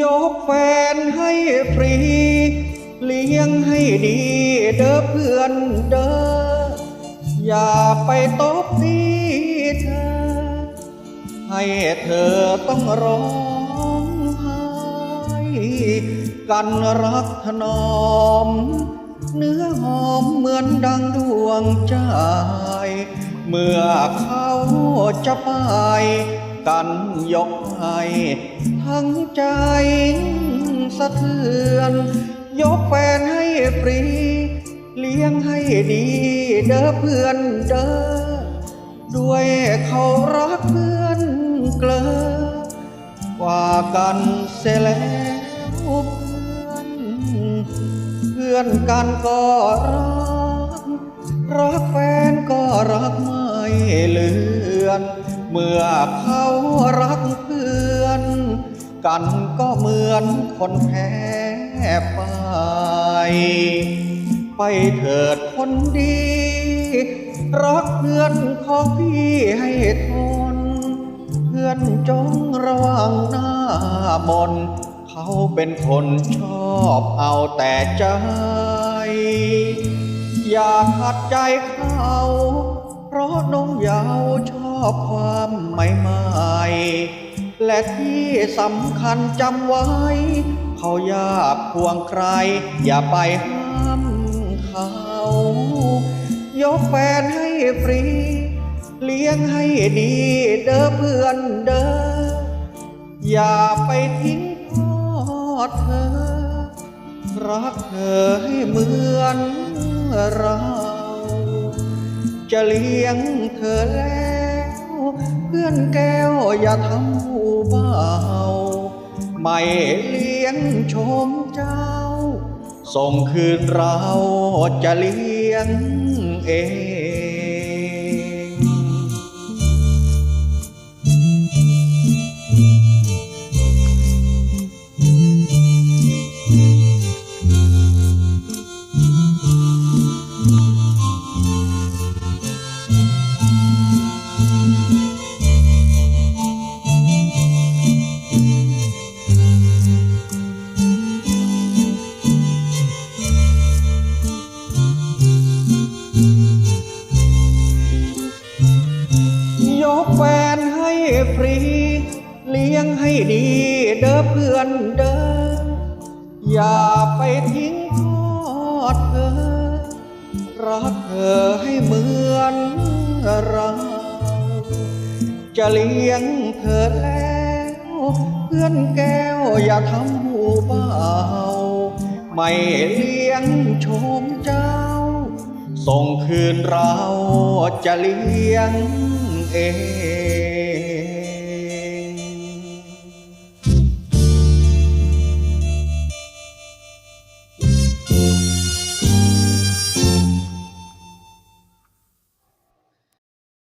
ยกแฟนให้ฟรี เลี้ยงให้ดีเด้อเพื่อนเด้อ อย่าไปตบตีเธอ ให้เธอต้องร้องไห้กันรักถนอม เนื้อหอมเหมือนดังดวงใจ เมื่อเขาจะไป กันยกให้ทั้งใจสะเทือน ยกแฟนให้ฟรี เลี้ยงให้ดีเด้อเพื่อนเด้อด้วยเขารักเพื่อนเกลอกว่ากันเสียแล้วเพื่อน เพื่อนกันก็รัก รักแฟนก็รักไม่เลือน เมื่อเขารักเพื่อน กันก็เหมือนคนแพ้ไปไปเถิดคนดี รักเพื่อนของพี่ให้ทน เพื่อนจงระวังหน้ามนเขาเป็นคนชอบเอาแต่ใจ อย่าขัดใจเขา เพราะน้องยาวชอบ ความใหม่ๆและที่สำคัญจำไว้ เขาอยากควงใคร อย่าไปห้ามเขา ยกแฟนให้ฟรี เลี้ยงให้ดีเด้อเพื่อนเด้อ อย่าไปทิ้งทอดเธอ รักเธอให้เหมือนเราจะเลี้ยงเธอแล้ว เพื่อนแก้วอย่าทำหูเบาไม่เลี้ยงชมเจ้า ส่งคืนเราจะเลี้ยงเอง ฟรี เลี้ยงให้ดีเด้อเพื่อนเด้ออย่าไปทิ้งทอดเธอ รักเธอให้เหมือนเราจะเลี้ยงเธอแล้ว เพื่อนแก้วอย่าทำหูเบาไม่เลี้ยงชมเจ้า ส่งคืนเราจะเลี้ยงเอง